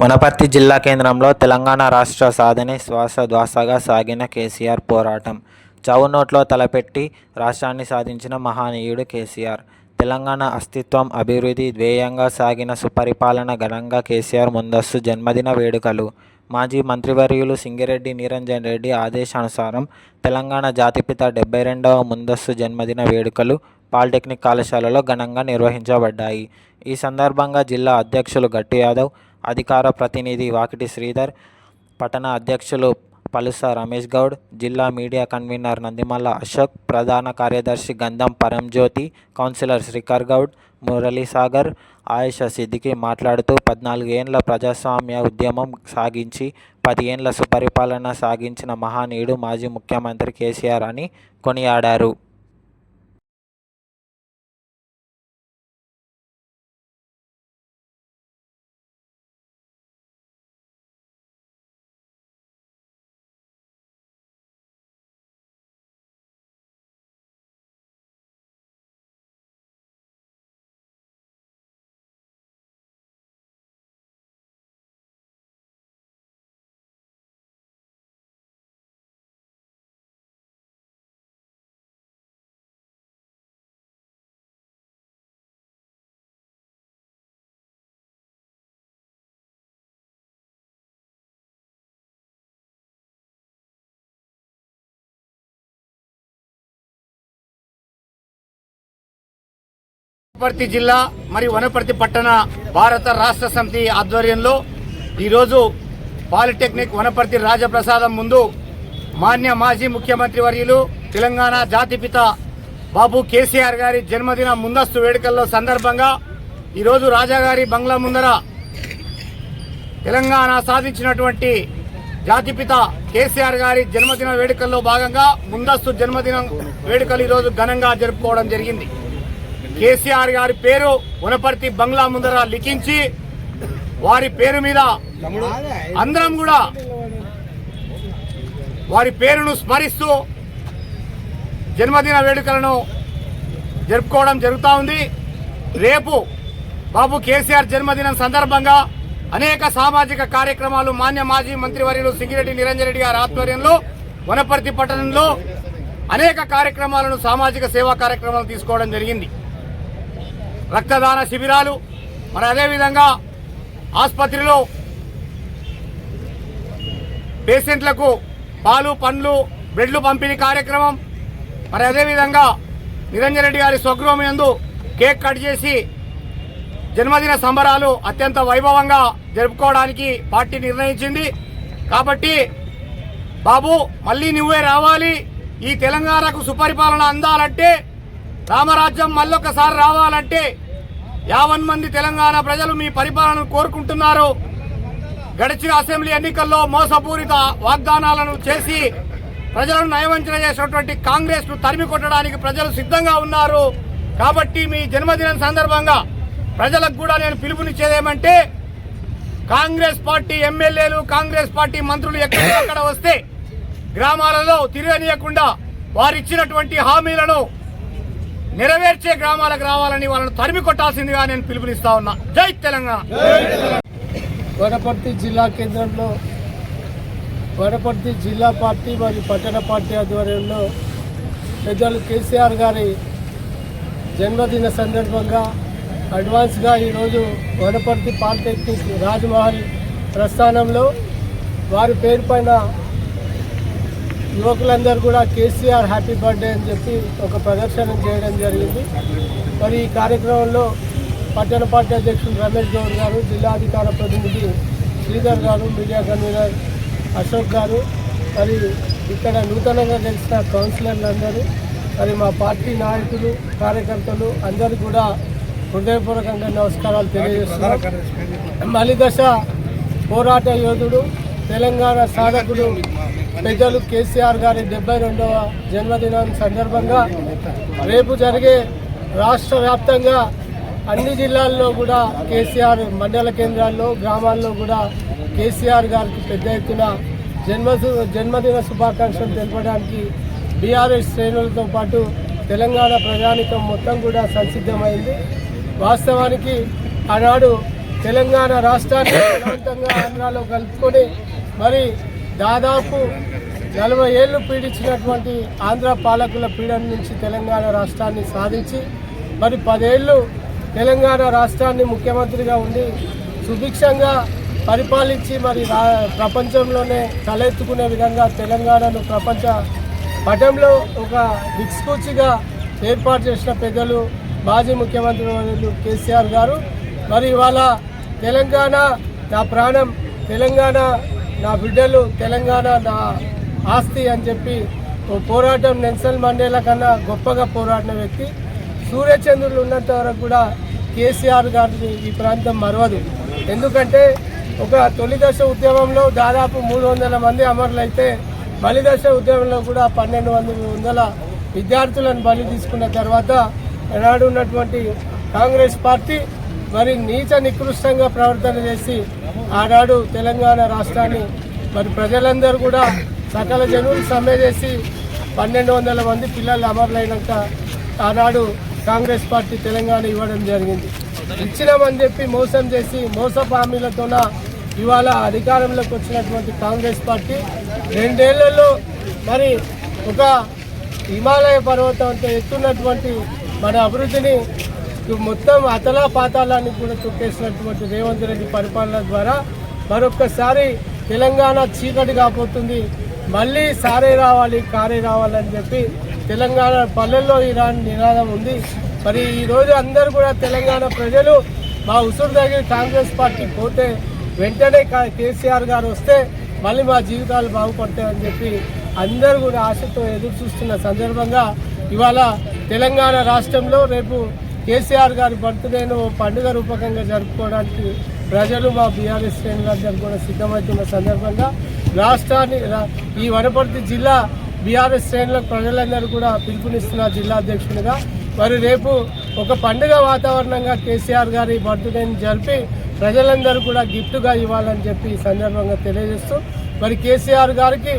వనపర్తి జిల్లా కేంద్రంలో తెలంగాణ రాష్ట్ర సాధనే శ్వాసద్వాసగా సాగిన కేసీఆర్ పోరాటం. చావు నోట్లో తలపెట్టి రాష్ట్రాన్ని సాధించిన మహానీయుడు కేసీఆర్. తెలంగాణ అస్తిత్వం అభివృద్ధి ధ్యేయంగా సాగిన సుపరిపాలన ఘనంగా కేసీఆర్ ముందస్తు జన్మదిన వేడుకలు. మాజీ మంత్రివర్యులు సింగిరెడ్డి నిరంజన్ రెడ్డి ఆదేశానుసారం తెలంగాణ జాతిపిత డెబ్బై రెండవ ముందస్తు జన్మదిన వేడుకలు పాలిటెక్నిక్ కళాశాలలో ఘనంగా నిర్వహించబడ్డాయి. ఈ సందర్భంగా జిల్లా అధ్యక్షులు గట్టి యాదవ్ అధికార ప్రతినిధి వాకిటి శ్రీధర్ పట్టణ అధ్యక్షులు పలుస రమేష్ గౌడ్ జిల్లా మీడియా కన్వీనర్ నందిమల్ల అశోక్ ప్రధాన కార్యదర్శి గంధం పరంజ్యోతి కౌన్సిలర్ శ్రీకర్ గౌడ్ మురళీసాగర్ ఆయేషా సిద్దికి మాట్లాడుతూ పద్నాలుగు ఏండ్ల ప్రజాస్వామ్య ఉద్యమం సాగించి పది ఏండ్ల సుపరిపాలన సాగించిన మహానీయుడు మాజీ ముఖ్యమంత్రి కేసీఆర్ అని కొనియాడారు. వనపర్తి జిల్లా మరియు వనపర్తి పట్టణ భారత రాష్ట్ర సమితి ఆధ్వర్యంలో ఈరోజు పాలిటెక్నిక్ వనపర్తి రాజప్రసాదం ముందు మాన్య మాజీ ముఖ్యమంత్రి వర్యులు తెలంగాణ జాతిపిత బాబు కేసీఆర్ గారి జన్మదిన ముందస్తు వేడుకల్లో సందర్భంగా ఈరోజు రాజాగారి బంగ్లా ముందర తెలంగాణ సాధించినటువంటి జాతిపిత కేసీఆర్ గారి జన్మదిన వేడుకల్లో భాగంగా ముందస్తు జన్మదిన వేడుకలు ఈరోజు ఘనంగా జరుపుకోవడం జరిగింది. కేసీఆర్ గారి పేరు వనపర్తి బంగ్లా ముందర లిఖించి వారి పేరు మీద అందరం కూడా వారి పేరును స్మరిస్తూ జన్మదిన వేడుకలను జరుపుకోవడం జరుగుతూ ఉంది. రేపు బాబు కేసీఆర్ జన్మదినం సందర్భంగా అనేక సామాజిక కార్యక్రమాలు మాన్య మాజీ మంత్రివర్యులు సింగిరెడ్డి నిరంజన్ రెడ్డి గారి ఆధ్వర్యంలో వనపర్తి పట్టణంలో అనేక కార్యక్రమాలను సామాజిక సేవా కార్యక్రమాలు తీసుకోవడం జరిగింది. రక్తదాన శిబిరాలు మరి అదేవిధంగా ఆసుపత్రిలో పేషెంట్లకు పాలు పండ్లు బ్రెడ్లు పంపిణీ కార్యక్రమం మరి అదేవిధంగా నిరంజన్ రెడ్డి గారి స్వగృహం యందు కేక్ కట్ చేసి జన్మదిన సంబరాలు అత్యంత వైభవంగా జరుపుకోవడానికి పార్టీ నిర్ణయించింది. కాబట్టి బాబు మళ్ళీ నువ్వే రావాలి. ఈ తెలంగాణకు సుపరిపాలన అందాలంటే రామరాజ్యం మళ్ళొకసారి రావాలంటే యావన్ మంది తెలంగాణ ప్రజలు మీ పరిపాలనను కోరుకుంటున్నారు. గడిచిన అసెంబ్లీ ఎన్నికల్లో మోసపూరిత వాగ్దానాలను చేసి ప్రజలను నయవంచన చేసినటువంటి కాంగ్రెస్ను తరిమి కొట్టడానికి ప్రజలు సిద్ధంగా ఉన్నారు. కాబట్టి మీ జన్మదినం సందర్భంగా ప్రజలకు కూడా నేను పిలుపునిచ్చేదేమంటే కాంగ్రెస్ పార్టీ ఎమ్మెల్యేలు కాంగ్రెస్ పార్టీ మంత్రులు ఎక్కడెక్కడ వస్తే గ్రామాలలో తిరగనీయకుండా వారిచ్చినటువంటి హామీలను నెరవేర్చే గ్రామాలకు రావాలని వాళ్ళని తరిమి కొట్టాల్సిందిగా నేను పిలుపునిస్తా ఉన్నా. జై తెలంగాణ. వడపర్తి జిల్లా కేంద్రంలో వడపర్తి జిల్లా పార్టీ మరియు పట్టణ పార్టీ ఆధ్వర్యంలో పెద్దలు కేసీఆర్ గారి జన్మదిన సందర్భంగా అడ్వాన్స్గా ఈరోజు వనపర్తి పాలిటెక్నిక్ రాజమహల్ ప్రస్థానంలో వారి పేరు పైన యువకులందరూ కూడా కేసీఆర్ హ్యాపీ బర్త్డే అని చెప్పి ఒక ప్రదర్శన చేయడం జరిగింది. మరి ఈ కార్యక్రమంలో పట్టణ పార్టీ అధ్యక్షులు రమేష్ గౌడ్ గారు జిల్లా అధికార ప్రతినిధి శ్రీధర్ గారు మీడియా కన్వీనర్ అశోక్ గారు మరి ఇక్కడ నూతనంగా గెలిచిన కౌన్సిలర్లందరూ మరి మా పార్టీ నాయకులు కార్యకర్తలు అందరూ కూడా హృదయపూర్వకంగా నమస్కారాలు తెలియజేస్తున్నారు మలిదశ పోరాట యోధుడు తెలంగాణ సాధకుడు పెద్దలు కేసీఆర్ గారి డెబ్బై రెండవ జన్మదినం సందర్భంగా రేపు జరిగే రాష్ట్ర వ్యాప్తంగా అన్ని జిల్లాల్లో కూడా కేసీఆర్ మండల కేంద్రాల్లో గ్రామాల్లో కూడా కేసీఆర్ గారికి పెద్ద ఎత్తున జన్మ జన్మదిన శుభాకాంక్షలు తెలపడానికి బీఆర్ఎస్ శ్రేణులతో పాటు తెలంగాణ ప్రజానికం మొత్తం కూడా సంసిద్ధమైంది. వాస్తవానికి ఆనాడు తెలంగాణ రాష్ట్రాన్ని ఆంధ్రాలో కలుపుకొని మరి దాదాపు నలభై ఏళ్ళు పీడించినటువంటి ఆంధ్ర పాలకుల పీడన నుంచి తెలంగాణ రాష్ట్రాన్ని సాధించి మరి పదేళ్ళు తెలంగాణ రాష్ట్రాన్ని ముఖ్యమంత్రిగా ఉండి సుభిక్షంగా పరిపాలించి మరి రా ప్రపంచంలోనే తలెత్తుకునే విధంగా తెలంగాణను ప్రపంచ పటంలో ఒక దిక్సూచిగా ఏర్పాటు చేసిన పెద్దలు మాజీ ముఖ్యమంత్రి కేసీఆర్ గారు. మరి ఇవాళ తెలంగాణ నా ప్రాణం తెలంగాణ నా బిడ్డలు తెలంగాణ నా ఆస్తి అని చెప్పి పోరాటం నెల్సన్ మండేలా కన్నా గొప్పగా పోరాడిన వ్యక్తి. సూర్యచంద్రులు ఉన్నంత వరకు కూడా కేసీఆర్ గారిని ఈ ప్రాంతం మరవదు. ఎందుకంటే ఒక తొలి దశ ఉద్యమంలో దాదాపు మూడు వందల మంది అమరులైతే బలి దశ ఉద్యమంలో కూడా పన్నెండు వందల విద్యార్థులను బలి తీసుకున్న తర్వాత నాడు ఉన్నటువంటి కాంగ్రెస్ పార్టీ మరి నీచ నికృష్టంగా ప్రవర్తన చేసి ఆనాడు తెలంగాణ రాష్ట్రాన్ని మరి ప్రజలందరూ కూడా సకల జనులు సమ్మె చేసి పన్నెండు వందల మంది పిల్లలు అమరులైనాక ఆనాడు కాంగ్రెస్ పార్టీ తెలంగాణ ఇవ్వడం జరిగింది. ఇచ్చినామని చెప్పి మోసం చేసి మోసపు హామీలతోన ఇవాళ అధికారంలోకి వచ్చినటువంటి కాంగ్రెస్ పార్టీ రెండేళ్ళలో మరి ఒక హిమాలయ పర్వతం అంత ఎత్తున్నటువంటి మన అభివృద్ధిని మొత్తం అతలా పాతాళాన్ని కూడా తొక్కేసినటువంటి రేవంత్ రెడ్డి పరిపాలన ద్వారా మరొక్కసారి తెలంగాణ చీకటి కాపోతుంది మళ్ళీ సారే రావాలి కారే రావాలని చెప్పి తెలంగాణ పల్లెల్లో ఇలాంటి నినాదం ఉంది. మరి ఈరోజు అందరూ కూడా తెలంగాణ ప్రజలు మా ఉసురు దగ్గర కాంగ్రెస్ పార్టీ పోతే వెంటనే కేసీఆర్ గారు వస్తే మళ్ళీ మా జీవితాలు బాగుపడతాయని చెప్పి అందరూ కూడా ఆశతో ఎదురు చూస్తున్న సందర్భంగా ఇవాళ తెలంగాణ రాష్ట్రంలో రేపు కేసీఆర్ గారి బర్త్డేను పండుగ రూపకంగా జరుపుకోవడానికి ప్రజలు మా బీఆర్ఎస్ శ్రేణులందరూ కూడా సిద్ధమవుతున్న సందర్భంగా రాష్ట్రాన్ని ఈ వనపర్తి జిల్లా బీఆర్ఎస్ శ్రేణులకు ప్రజలందరూ కూడా పిలుపునిస్తున్న జిల్లా అధ్యక్షునిగా మరి రేపు ఒక పండుగ వాతావరణంగా కేసీఆర్ గారి బర్త్డేని జరిపి ప్రజలందరూ కూడా గిఫ్ట్గా ఇవ్వాలని చెప్పి ఈ సందర్భంగా తెలియజేస్తూ మరి కేసీఆర్ గారికి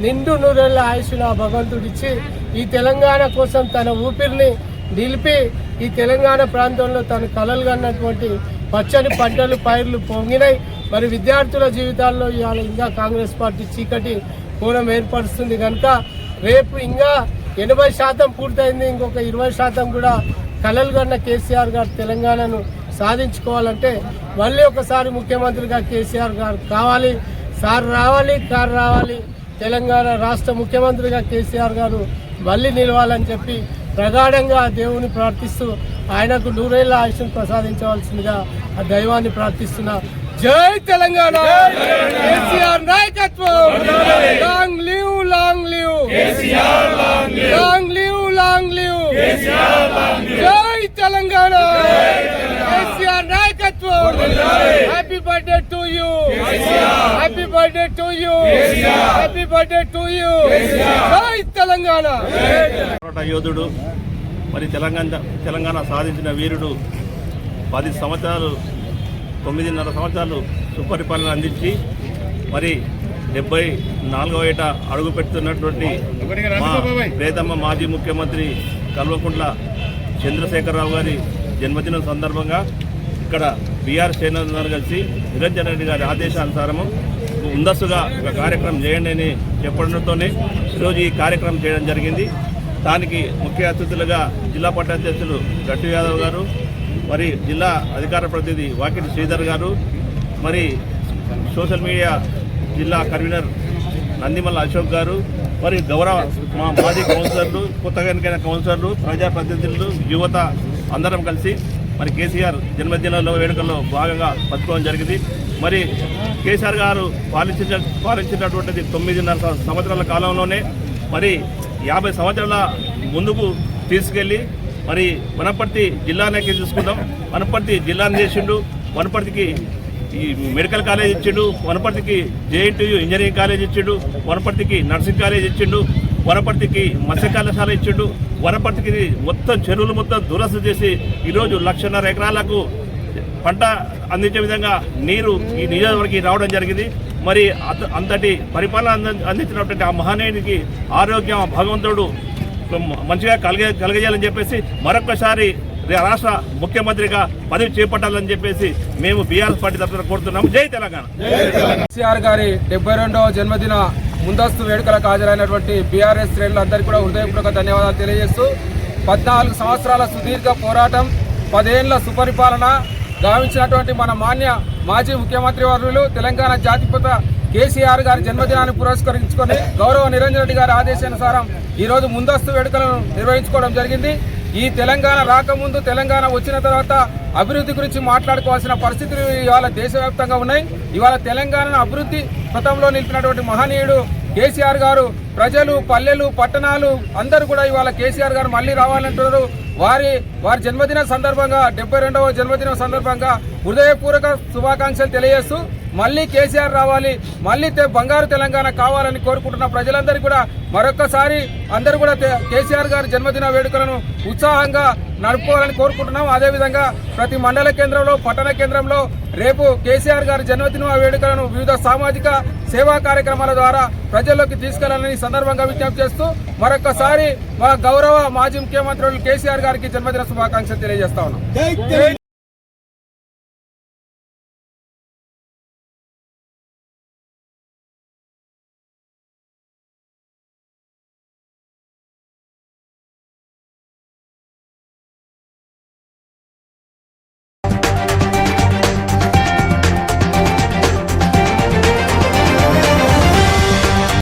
నిండు నూరేళ్ళ ఆయుష్ను ఆ భగవంతుడిచ్చి ఈ తెలంగాణ కోసం తన ఊపిరిని నిలిపి ఈ తెలంగాణ ప్రాంతంలో తన కలలు కన్నటువంటి పచ్చని పంటలు పైర్లు పొంగినాయి మరి విద్యార్థుల జీవితాల్లో ఇవాళ ఇంకా కాంగ్రెస్ పార్టీ చీకటి కోణం ఏర్పరుస్తుంది. కనుక రేపు ఇంకా ఎనభై శాతం పూర్తయింది. ఇంకొక ఇరవై శాతం కూడా కలలు కన్న కేసీఆర్ గారు తెలంగాణను సాధించుకోవాలంటే మళ్ళీ ఒకసారి ముఖ్యమంత్రిగా కేసీఆర్ గారు కావాలి. సార్ రావాలి కారు రావాలి. తెలంగాణ రాష్ట్ర ముఖ్యమంత్రిగా కేసీఆర్ గారు మళ్ళీ నిలవాలని చెప్పి ప్రగాఢంగా దేవుని ప్రార్థిస్తూ ఆయనకు నూరేళ్ళ ఆయుష్ను ప్రసాదించవలసిందిగా ఆ దైవాన్ని ప్రార్థిస్తున్నా. జై తెలంగాణ! కేసీఆర్ నాయకత్వం! Long live long live! Long live long live! జై Telangana! Happy birthday to you happy birthday to you happy birthday to you జై తెలంగాణ యోధుడు మరి తెలంగాణ తెలంగాణ సాధించిన వీరుడు పది సంవత్సరాలు తొమ్మిదిన్నర సంవత్సరాలు సుపరిపాలన అందించి మరి డెబ్బై నాలుగో ఏట అడుగు పెడుతున్నటువంటి మా ప్రేతమ్మ మాజీ ముఖ్యమంత్రి కల్వకుంట్ల చంద్రశేఖరరావు గారి జన్మదినం సందర్భంగా ఇక్కడ బీఆర్ శ్రేణులందరూ కలిసి నిరంజన్ రెడ్డి గారి ఆదేశానుసారము ముందస్తుగా ఒక కార్యక్రమం చేయండి అని చెప్పడంతోనే ఈరోజు ఈ కార్యక్రమం చేయడం జరిగింది. దానికి ముఖ్య అతిథులుగా జిల్లా పట్టాధ్యక్షులు గట్టు యాదవ్ గారు మరి జిల్లా అధికార ప్రతినిధి వాకిటి శ్రీధర్ గారు మరి సోషల్ మీడియా జిల్లా కన్వీనర్ నందిమల్ల అశోక్ గారు మరి గౌరవ మా మాజీ కౌన్సిలర్లు కొత్తగా ఎన్నికైన కౌన్సిలర్లు ప్రజాప్రతినిధులు యువత అందరం కలిసి మరి కేసీఆర్ జన్మదినంలో వేడుకల్లో భాగంగా పంచుకోవడం జరిగింది. మరి కేసీఆర్ గారు పాలించిన పాలించినటువంటిది తొమ్మిదిన్నర సంవత్సరాల కాలంలోనే మరి యాభై సంవత్సరాల ముందుకు తీసుకెళ్ళి మరి వనపర్తి జిల్లాలోకి చూసుకుందాం. వనపర్తి జిల్లాను చేసిండు. వనపర్తికి ఈ మెడికల్ కాలేజ్ ఇచ్చిండు. వనపర్తికి జేఎన్టీయూ ఇంజనీరింగ్ కాలేజ్ ఇచ్చిండు. వనపర్తికి నర్సింగ్ కాలేజ్ ఇచ్చిండు. వనపర్తికి మత్స్య కళాశాల ఇచ్చిండు. వనపర్తికి మొత్తం చెరువులు మొత్తం దురస్సు చేసి ఈరోజు లక్షన్నర ఎకరాలకు పంట అందించే విధంగా నీరు ఈ నియోజకవర్గం రావడం జరిగింది. మరి అంత అంతటి పరిపాలన అందించినటువంటి ఆ మహనీయునికి ఆరోగ్యం భగవంతుడు మంచిగా కలిగే కలిగజేయాలని చెప్పేసి మరొకసారి రాష్ట్ర ముఖ్యమంత్రిగా పదవి చేపట్టాలని చెప్పేసి మేము బీఆర్ఎస్ పార్టీ తరఫున కోరుతున్నాము జై తెలంగాణ. కేసీఆర్ గారి డెబ్బై రెండవ జన్మదిన ముందస్తు వేడుకలకు హాజరైనటువంటి బీఆర్ఎస్ శ్రేణులందరికీ కూడా హృదయపూర్వక ధన్యవాదాలు తెలియజేస్తూ పద్నాలుగు సంవత్సరాల సుదీర్ఘ పోరాటం పదేళ్ళ సుపరిపాలన గావించినటువంటి మన మాన్య మాజీ ముఖ్యమంత్రి వర్యులు తెలంగాణ జాతిపిత కేసీఆర్ గారి జన్మదినాన్ని పురస్కరించుకొని గౌరవ నిరంజన్ రెడ్డి గారి ఆదేశానుసారం ఈరోజు ముందస్తు వేడుకలను నిర్వహించుకోవడం జరిగింది. ఈ తెలంగాణ రాకముందు తెలంగాణ వచ్చిన తర్వాత అభివృద్ధి గురించి మాట్లాడుకోవాల్సిన పరిస్థితులు ఇవాళ దేశవ్యాప్తంగా ఉన్నాయి. ఇవాళ తెలంగాణను అభివృద్ధి పథంలో నిలిపినటువంటి మహనీయుడు కేసీఆర్ గారు ప్రజలు పల్లెలు పట్టణాలు అందరూ కూడా ఇవాళ కేసీఆర్ గారు మళ్ళీ రావాలంటున్నారు. వారి వారి జన్మదిన సందర్భంగా డెబ్బై రెండవ జన్మదిన సందర్భంగా హృదయపూర్వక శుభాకాంక్షలు తెలియజేస్తూ మళ్ళీ కేసీఆర్ రావాలి మళ్ళీ బంగారు తెలంగాణ కావాలని కోరుకుంటున్న ప్రజలందరూ కూడా మరొకసారి అందరూ కూడా కేసీఆర్ గారి జన్మదిన వేడుకలను ఉత్సాహంగా నడుపుకోవాలని కోరుకుంటున్నాం. అదేవిధంగా ప్రతి మండల కేంద్రంలో పట్టణ కేంద్రంలో రేపు కేసీఆర్ గారి జన్మదిన వేడుకలను వివిధ సామాజిక సేవా కార్యక్రమాల ద్వారా ప్రజల్లోకి తీసుకెళ్ళాలని సందర్భంగా విజ్ఞప్తి చేస్తూ మరొకసారి మా గౌరవ మాజీ ముఖ్యమంత్రులు కేసీఆర్ గారికి జన్మదిన శుభాకాంక్షలు తెలియజేస్తా ఉన్నాం.